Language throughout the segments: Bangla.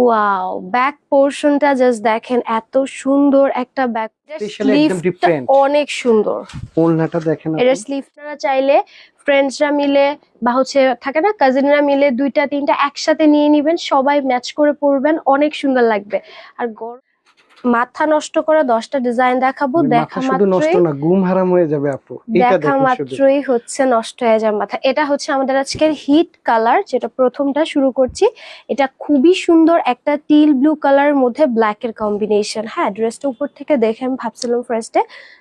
ওয়াও ব্যাক পোর্শনটা জাস্ট দেখেন এত সুন্দর একটা ব্যাক Especially অনেক সুন্দর। ওলনাটা দেখেন এটা। স্লিভটা চাইলে ফ্রেন্ডসরা মিলে বা হচ্ছে থাকে না কাজিনরা মিলে দুইটা তিনটা একসাথে নিয়ে নিবেন সবাই ম্যাচ করে পরবেন অনেক সুন্দর লাগবে। আর গরম মাথা নষ্ট করা দশটা ডিজাইন দেখাবো মানে দেখা মাত্রই না ঘুম হারাম হয়ে যাবে আপু। দেখা মাত্রই হচ্ছে নষ্ট হয়ে যাবে মাথা। এটা হচ্ছে আমাদের আজকের হিট কালার যেটা প্রথমটা শুরু করছি। এটা খুবই সুন্দর একটা টিল ব্লু কালারের মধ্যে ব্ল্যাক এর কম্বিনেশন হ্যাঁ ড্রেসটা উপর থেকে দেখে আমি ভাবছিলাম ফার্স্টে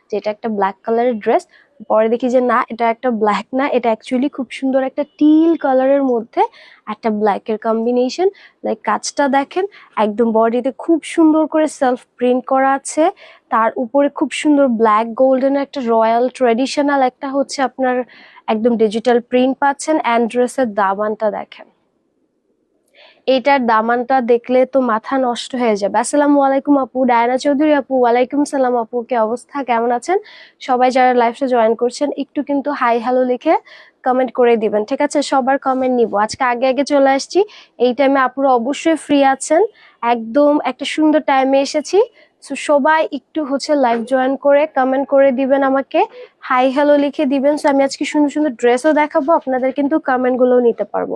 যে এটা একটা ব্ল্যাক কালারের ড্রেস পরে দেখি যে না, এটা একটা ব্ল্যাক না, এটা অ্যাকচুয়ালি খুব সুন্দর একটা টিল কালারের মধ্যে একটা ব্ল্যাক এর কম্বিনেশন লাইক কাজটা দেখেন, একদম বডিতে খুব সুন্দর করে সেলফ প্রিন্ট করা আছে। তার উপরে খুব সুন্দর ব্ল্যাক গোল্ডেন একটা রয়্যাল ট্রেডিশনাল একটা হচ্ছে আপনার একদম ডিজিটাল প্রিন্ট পাচ্ছেন। অ্যান্ড ড্রেসের দামানটা দেখেন। এইটার দামানটা দেখলে তো মাথা নষ্ট হয়ে যাবে। আসসালাম আলাইকুম আপু, ডায়না চৌধুরী আপু, ওয়ালাইকুম সালাম আপু, কে অবস্থা? কেমন আছেন? সবাই যারা লাইভটা জয়েন করছেন, একটু কিন্তু হাই হ্যালো লিখে কমেন্ট করে দিবেন, ঠিক আছে? সবার কমেন্ট নিব। আজকে আগে আগে চলে আসছি। এই টাইমে আপুরা অবশ্যই ফ্রি আছেন। একদম একটা সুন্দর টাইমে এসেছি। সো সবাই একটু হচ্ছে লাইভ জয়েন করে কমেন্ট করে দিবেন আমাকে। হাই হ্যালো লিখে দিবেন। সো আমি আজকে সুন্দর সুন্দর ড্রেসও দেখাবো। আপনাদের কিন্তু কমেন্ট গুলোও নিতে পারব।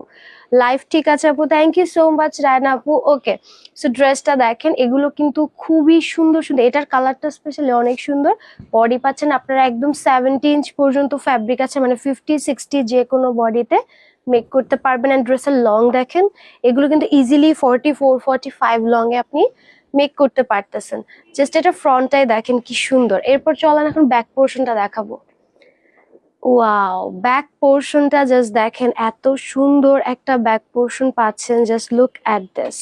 লাইভ ঠিক আছে আপু? Thank you so much Raina আপু। ওকে সো ড্রেসটা দেখেন। এগুলো কিন্তু খুবই সুন্দর সুন্দর। এটার কালারটা স্পেশালি অনেক সুন্দর। বডি পাচ্ছেন আপনারা একদম সেভেন্টি ইঞ্চ পর্যন্ত ফ্যাব্রিক আছে মানে ফিফটি সিক্সটি যে কোনো বডিতে মেক করতে পারবেন অ্যান্ড ড্রেসের লং দেখেন, এগুলো কিন্তু easily forty four forty five long এ আপনি মেক করতে পারতেছেন। জাস্ট এটা ফ্রন্টটাই দেখেন কি সুন্দর। এরপর চলেন এখন ব্যাক পোর্শনটা দেখাবো। ওয়াও ব্যাক পোর্শনটা জাস্ট দেখেন, এত সুন্দর একটা ব্যাক পোর্শন পাচ্ছেন জাস্ট লুক অ্যাট দিস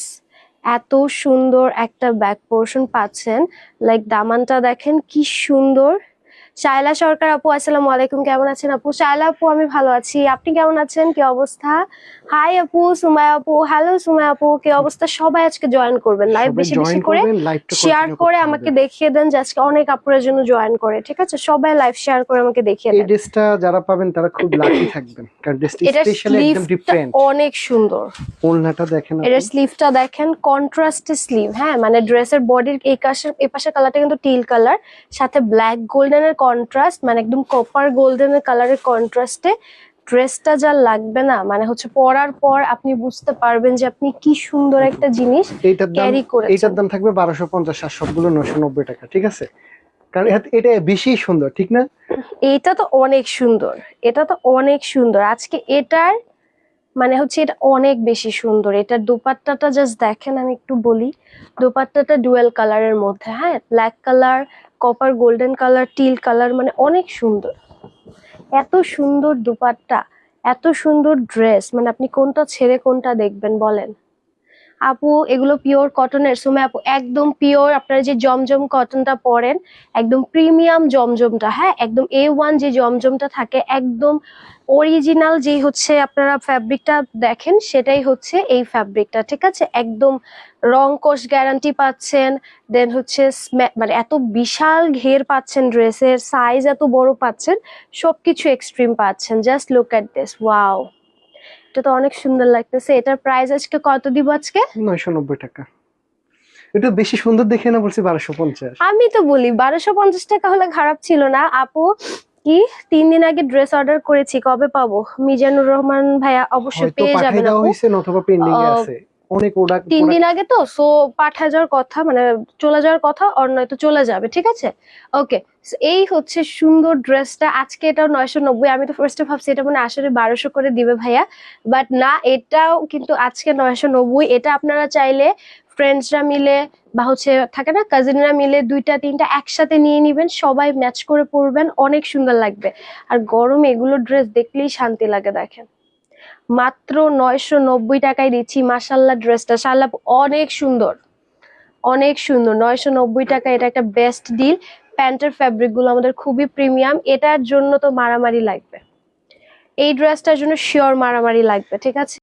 এত সুন্দর একটা ব্যাক পোর্শন পাচ্ছেন লাইক দামানটা দেখেন কি সুন্দর। শায়লা সরকার আপু আসসালামু আলাইকুম কেমন আছেন আপু? শায়লা আপু আমি ভালো আছি। আপনি কেমন আছেন? কি অবস্থা? হাই আপু সুমায়া আপু হ্যালো সুমায়া আপু কি অবস্থা? সবাই আজকে জয়েন করবেন লাইভ বেশি বেশি করে শেয়ার করে আমাকে দেখিয়ে দেন যে আজকে অনেক আপুরের জন্য জয়েন করে ঠিক আছে? সবাই লাইভ শেয়ার করে আমাকে দেখিয়ে দেন। এই ড্রেসটা যারা পাবেন তারা খুব লাকি থাকবেন কারণ ড্রেসটা স্পেশালি একদম ডিফারেন্ট অনেক সুন্দর। ওড়নাটা দেখেন আপনি। এটার স্লিভটা দেখেন কন্ট্রাস্টে স্লিভ হ্যাঁ? মানে ড্রেসের বডির এই পাশের এই পাশের কালারটা কিন্তু টিল কালার সাথে ব্ল্যাক গোল্ডেনের কন্ট্রাস্ট মানে একদম কপার গোল্ডেনের কালারের কন্ট্রাস্টে ড্রেসটা যা লাগবে না মানে হচ্ছে পরার পর আপনি বুঝতে পারবেন যে আপনি কি সুন্দর একটা জিনিস দাম carry এইটার দাম থাকবে বারোশো পঞ্চাশ আর সবগুলো নশো নব্বই টাকা ঠিক আছে? কারণ এটা বেশি সুন্দর ঠিক না? এটা তো অনেক সুন্দর এটা তো অনেক সুন্দর। আজকে এটার মানে হচ্ছে এটা অনেক বেশি সুন্দর। এটার দোপাট্টাটা জাস্ট দেখেন আমি একটু বলি। দোপাট্টাটা ডুয়েল কালারের মধ্যে হ্যাঁ? Black colour copper golden colour teal colour মানে অনেক সুন্দর। এত সুন্দর দুপাট্টা, এত সুন্দর ড্রেস মানে আপনি কোনটা ছেড়ে কোনটা দেখবেন বলেন। আপু, এগুলো পিওর কটনের সময় আপু, একদম পিওর আপনারা যে জমজম কটনটা পরেন, একদম প্রিমিয়াম জমজমটা হ্যাঁ? একদম এ ওয়ান যে জমজমটা থাকে, একদম অরিজিনাল যে হচ্ছে আপনারা ফ্যাব্রিকটা দেখেন, সেটাই হচ্ছে এই ফ্যাব্রিকটা ঠিক আছে? একদম রং কোষ গ্যারান্টি পাচ্ছেন দেন হচ্ছে মানে এত বিশাল ঘের পাচ্ছেন ড্রেসের সাইজ এত বড় পাচ্ছেন, সবকিছু এক্সট্রিম পাচ্ছেন। Just look at this wow এটা তো অনেক সুন্দর লাগতেছে। এটার প্রাইস আজকে কত দিব আজকে? নয়শো নব্বই টাকা। এটা বেশি সুন্দর দেখে না বলছি বারোশো পঞ্চাশ। আমি তো বলি বারোশো পঞ্চাশ টাকা হলে খারাপ ছিল না। আপু কি? তিন দিন আগে ড্রেস অর্ডার করেছি কবে পাবো? মিজানুর রহমান ভাইয়া অবশ্যই হয়তো পেয়ে পাঠিয়ে যাবেন দেওয়া আপু। হয়েছে অথবা পেন্ডিং এ আছে। অনেক ওটা তিন দিন আগে তো সো পাঠা যাওয়ার কথা মানে চলে যাওয়ার কথা আর নয়তো চলে যাবে ঠিক আছে? ওকে এই হচ্ছে সুন্দর ড্রেসটা আজকে এটাও নয়শো নব্বই আমি তো ফার্স্টে ভাবছি এটা মানে আসলে বারোশো করে দিবে ভাইয়া বাট না এটাও কিন্তু আজকে নয়শো নব্বই এটা আপনারা চাইলে ফ্রেন্ডসরা মিলে বা হচ্ছে থাকে না কাজিনরা মিলে দুইটা তিনটা একসাথে নিয়ে নিবেন সবাই ম্যাচ করে পরবেন অনেক সুন্দর লাগবে। আর গরমে এগুলো ড্রেস দেখলেই শান্তি লাগে দেখেন। মাত্র নয়শো নব্বই টাকায় দিচ্ছি মাসাল্লাহ ড্রেসটা শাল্লা অনেক সুন্দর। অনেক সুন্দর, নয়শো নব্বই টাকা এটা একটা বেস্ট ডিল প্যান্টের ফ্যাব্রিকগুলো আমাদের খুবই প্রিমিয়াম এটার জন্য তো মারামারি লাগবে। এই ড্রেসটার জন্য শিওর মারামারি লাগবে, ঠিক আছে?